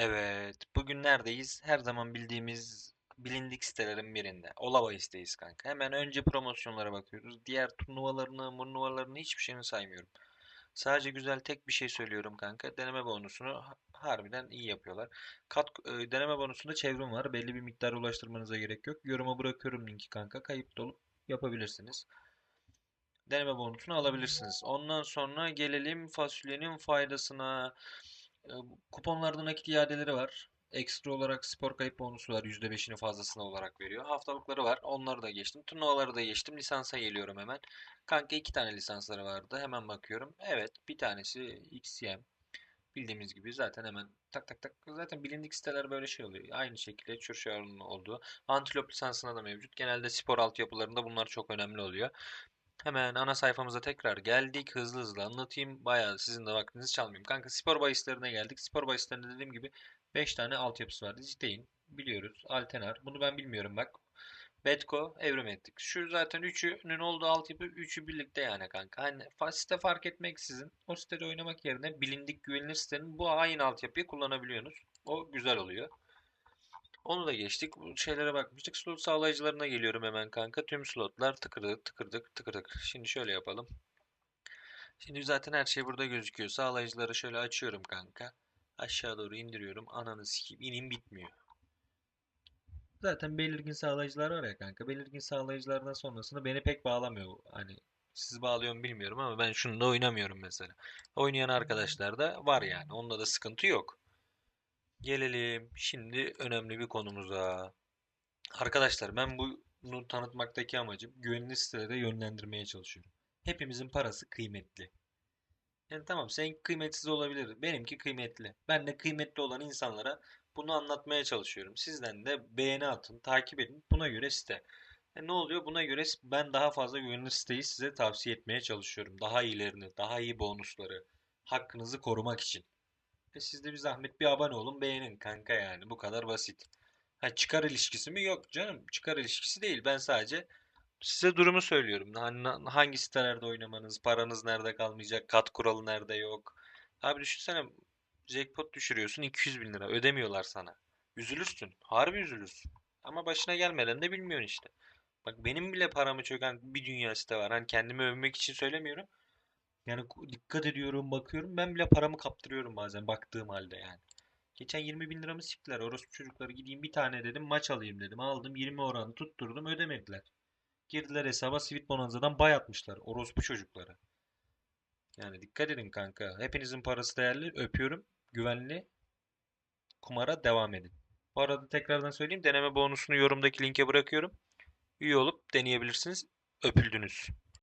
Evet, bugün neredeyiz? Her zaman bildiğimiz bilindik sitelerin birinde. Olavayıs'tayız kanka. Hemen önce promosyonlara bakıyoruz. Diğer turnuvalarını, turnuvalarını hiçbir şeyini saymıyorum. Sadece güzel tek bir şey söylüyorum kanka. Deneme bonusunu ha- harbiden iyi yapıyorlar. Kat, e, deneme bonusunda çevrim var. Belli bir miktar ulaştırmanıza gerek yok. Yoruma bırakıyorum linki kanka. Kayıt olup yapabilirsiniz. Deneme bonusunu alabilirsiniz. Ondan sonra gelelim fasulyenin faydasına. E, Kuponlarda nakit iadeleri var. Ekstra olarak spor kayıp bonusu var. %5'ini fazlasına olarak veriyor. Haftalıkları var. Onları da geçtim. Turnuvaları da geçtim. Lisansa geliyorum hemen. Kanka iki tane lisansları vardı. Hemen bakıyorum. Evet bir tanesi XCM. Bildiğimiz gibi zaten hemen tak tak tak. Zaten bilindik siteler böyle şey oluyor. Aynı şekilde Çurşar'ın olduğu. Antilop lisansına da mevcut. Genelde spor altyapılarında bunlar çok önemli oluyor. Hemen ana sayfamıza tekrar geldik. Hızlı hızlı anlatayım. Bayağı sizin de vaktinizi çalmayayım. Kanka spor bahislerine geldik. Spor bahislerinde dediğim gibi 5 tane altyapısı var. Zitein biliyoruz. Altenar. Bunu ben bilmiyorum bak. Betco, Evrimetrik. Şu zaten üçünün olduğu altyapı üçü birlikte yani kanka. Hani site fark etmeksizin o sitede oynamak yerine bilindik güvenilir sitenin bu aynı altyapıyı kullanabiliyorsunuz. O güzel oluyor. Onu da geçtik. Bu şeylere bakmıştık. Slot sağlayıcılarına geliyorum hemen kanka. Tüm slotlar tıkırdık tıkırdık tıkırdık. Şimdi şöyle yapalım. Şimdi zaten her şey burada gözüküyor. Sağlayıcıları şöyle açıyorum kanka. Aşağı doğru indiriyorum. Ananı sikeyim. İnim bitmiyor. Zaten belirgin sağlayıcılar var ya kanka. Belirgin sağlayıcılardan sonrasında beni pek bağlamıyor. Hani sizi bağlıyor mu bilmiyorum ama ben şunu da oynamıyorum mesela. Oynayan arkadaşlar da var yani. Onda da sıkıntı yok. Gelelim şimdi önemli bir konumuza. Arkadaşlar ben bunu tanıtmaktaki amacım güvenilir sitelere yönlendirmeye çalışıyorum. Hepimizin parası kıymetli. Yani tamam senin kıymetsiz olabilir. Benimki kıymetli. Ben de kıymetli olan insanlara bunu anlatmaya çalışıyorum. Sizden de beğeni atın, takip edin. Buna göre site. E ne oluyor? Buna göre ben daha fazla güvenilir siteyi size tavsiye etmeye çalışıyorum. Daha iyilerini, daha iyi bonusları, hakkınızı korumak için. E siz de bir zahmet bir abone olun, beğenin kanka yani. Bu kadar basit. Ha, çıkar ilişkisi mi? Yok canım. Çıkar ilişkisi değil. Ben sadece size durumu söylüyorum. Hani hangi sitelerde oynamanız, paranız nerede kalmayacak, kat kuralı nerede yok. Abi düşünsene jackpot düşürüyorsun 200 bin lira ödemiyorlar sana. Üzülürsün. Harbi üzülürsün. Ama başına gelmeden de bilmiyorsun işte. Bak benim bile paramı çöken bir dünya site var. Hani kendimi övmek için söylemiyorum. Yani dikkat ediyorum, bakıyorum. Ben bile paramı kaptırıyorum bazen baktığım halde yani. Geçen 20 bin liramı siktiler. Orospu çocukları gideyim bir tane dedim maç alayım dedim. Aldım 20 oranı tutturdum ödemediler. Girdiler hesaba Sweet Bonanza'dan bay atmışlar. Orospu çocukları. Yani dikkat edin kanka. Hepinizin parası değerli. Öpüyorum. Güvenli. Kumara devam edin. Bu arada tekrardan söyleyeyim. Deneme bonusunu yorumdaki linke bırakıyorum. Üye olup deneyebilirsiniz. Öpüldünüz.